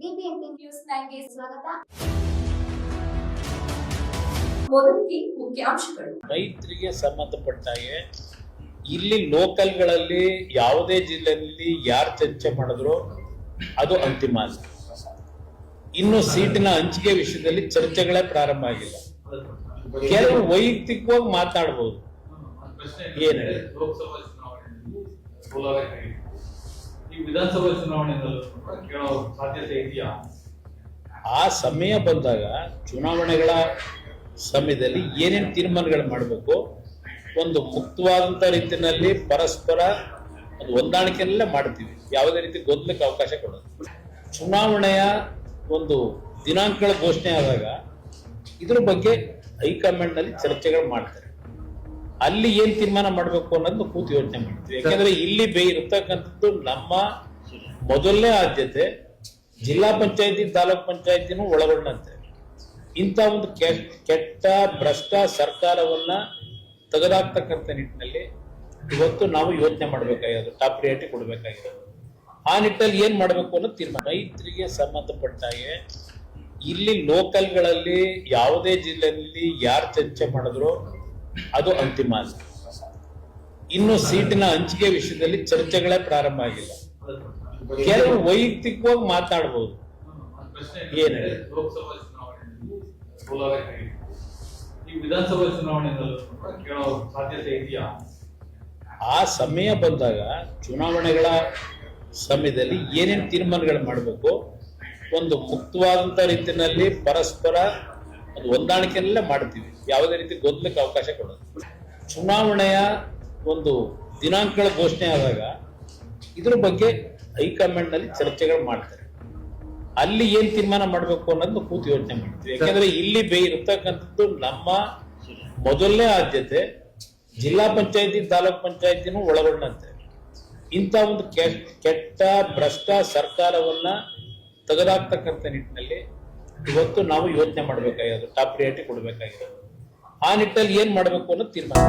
BBMP news ನೈನ್ಗೆ ಸ್ವಾಗತ. ಮೊದಲಿಗೆ ಮುಖ್ಯಾಂಶಗಳು. ರೈತರಿಗೆ ಸಂಬಂಧಪಟ್ಟ ಹಾಗೆ ಇಲ್ಲಿ ಲೋಕಲ್ಗಳಲ್ಲಿ ಯಾವುದೇ ಜಿಲ್ಲೆಯಲ್ಲಿ ಯಾರು ಚರ್ಚೆ ಮಾಡಿದ್ರು ಅದು ಅಂತಿಮ ಅಲ್ಲ. ಇನ್ನು ಸೀಟಿನ ಹಂಚಿಕೆ ವಿಷಯದಲ್ಲಿ ಚರ್ಚೆಗಳೇ ಪ್ರಾರಂಭ ಆಗಿಲ್ಲ. ಕೆಲವು ವೈಯಕ್ತಿಕವಾಗಿ ಮಾತಾಡ್ಬೋದು. ಏನ್ ಈ ವಿಧಾನಸಭಾ ಚುನಾವಣೆಯಲ್ಲೂ ಕೂಡ ಕೇಳೋ ಸಾಧ್ಯತೆ ಇದೆಯಾ? ಆ ಸಮಯ ಬಂದಾಗ ಚುನಾವಣೆಗಳ ಸಮಯದಲ್ಲಿ ಏನೇನು ತೀರ್ಮಾನಗಳು ಮಾಡಬೇಕು, ಒಂದು ಮುಕ್ತವಾದಂಥ ರೀತಿಯಲ್ಲಿ ಪರಸ್ಪರ ಒಂದು ಹೊಂದಾಣಿಕೆಯಲ್ಲೇ ಮಾಡ್ತೀವಿ. ಯಾವುದೇ ರೀತಿ ಗೊಂದಲಕ್ಕೆ ಅವಕಾಶ ಕೊಡೋದು ಚುನಾವಣೆಯ ಒಂದು ದಿನಾಂಕಗಳ ಘೋಷಣೆ ಆದಾಗ ಇದ್ರ ಬಗ್ಗೆ ಹೈಕಮಾಂಡ್ನಲ್ಲಿ ಚರ್ಚೆಗಳು ಮಾಡ್ತಾರೆ. ಅಲ್ಲಿ ಏನ್ ತೀರ್ಮಾನ ಮಾಡ್ಬೇಕು ಅನ್ನೋದು ಕೂತು ಯೋಚನೆ ಮಾಡ್ತೀವಿ. ಯಾಕಂದ್ರೆ ಇಲ್ಲಿ ಬೇ ಇರ್ತಕ್ಕಂಥದ್ದು ನಮ್ಮ ಮೊದಲನೇ ಆದ್ಯತೆ ಜಿಲ್ಲಾ ಪಂಚಾಯತಿ ತಾಲೂಕ್ ಪಂಚಾಯತಿನೂ ಒಳಗೊಂಡಂತೆ. ಇಂಥ ಒಂದು ಕೆಟ್ಟ ಭ್ರಷ್ಟ ಸರ್ಕಾರವನ್ನ ತೆಗೆದಾಕ್ತಕ್ಕಂಥ ನಿಟ್ಟಿನಲ್ಲಿ ಇವತ್ತು ನಾವು ಯೋಚನೆ ಮಾಡಬೇಕಾಗಿರೋದು ಟಾಪ್ ಪ್ರಿಯಾರಿಟಿ ಕೊಡಬೇಕಾಗಿರೋದು. ಆ ನಿಟ್ಟಲ್ಲಿ ಏನ್ ಮಾಡಬೇಕು ಅನ್ನೋದು ತೀರ್ಮಾನ. ರೈತರಿಗೆ ಸಂಬಂಧಪಟ್ಟ ಹಾಗೆ ಇಲ್ಲಿ ಲೋಕಲ್ಗಳಲ್ಲಿ ಯಾವುದೇ ಜಿಲ್ಲೆಯಲ್ಲಿ ಯಾರು ಚರ್ಚೆ ಮಾಡಿದ್ರು ಅದು ಅಂತಿಮ ಅಂತ ಇನ್ನು ಸೀಟಿನ ಹಂಚಿಕೆ ವಿಷಯದಲ್ಲಿ ಚರ್ಚೆಗಳೇ ಪ್ರಾರಂಭ ಆಗಿಲ್ಲ. ಕೆಲವು ವೈಯಕ್ತಿಕವಾಗಿ ಮಾತಾಡಬಹುದು ಏನ್? ಈ ವಿಧಾನಸಭಾ ಕೇಳೋ ಸಾಧ್ಯತೆ ಇದೆಯಾ? ಆ ಸಮಯ ಬಂದಾಗ ಚುನಾವಣೆಗಳ ಸಮಯದಲ್ಲಿ ಏನೇನು ತೀರ್ಮಾನಗಳು ಮಾಡಬೇಕು ಒಂದು ಮುಕ್ತವಾದಂತ ರೀತಿಯಲ್ಲಿ ಪರಸ್ಪರ ಒಂದು ಹೊಂದಾಣಿಕೆಯಲ್ಲೇ ಮಾಡ್ತೀವಿ. ಯಾವುದೇ ರೀತಿ ಗೊಂದಲಕ್ಕೆ ಅವಕಾಶ ಕೊಡೋದು ಚುನಾವಣೆಯ ಒಂದು ದಿನಾಂಕಗಳ ಘೋಷಣೆ ಆದಾಗ ಇದ್ರ ಬಗ್ಗೆ ಹೈಕಮಾಂಡ್ನಲ್ಲಿ ಚರ್ಚೆಗಳು ಮಾಡ್ತಾರೆ. ಅಲ್ಲಿ ಏನ್ ತೀರ್ಮಾನ ಮಾಡಬೇಕು ಅನ್ನೋದು ಕೂತು ಯೋಚನೆ ಮಾಡ್ತೀವಿ. ಯಾಕಂದ್ರೆ ಇಲ್ಲಿ ಬೇ ಇರ್ತಕ್ಕಂಥದ್ದು ನಮ್ಮ ಮೊದಲನೇ ಆದ್ಯತೆ, ಜಿಲ್ಲಾ ಪಂಚಾಯತಿ, ತಾಲೂಕ್ ಪಂಚಾಯತಿನೂ ಒಳಗೊಂಡಂತೆ. ಇಂಥ ಒಂದು ಕೆಟ್ಟ ಭ್ರಷ್ಟ ಸರ್ಕಾರವನ್ನ ತೆಗೆದಾಕ್ತಕ್ಕಂಥ ನಿಟ್ಟಿನಲ್ಲಿ ಇವತ್ತು ನಾವು ಯೋಚನೆ ಮಾಡಬೇಕಾಗಿರೋದು, ಟಾಪ್ ಪ್ರಿಯಾರಿಟಿ ಕೊಡಬೇಕಾಗಿರೋದು. ಆ ನಿಟ್ಟಲ್ಲಿ ಏನ್ ಮಾಡಬೇಕು ಅನ್ನೋದು ತೀರ್ಮಾನ.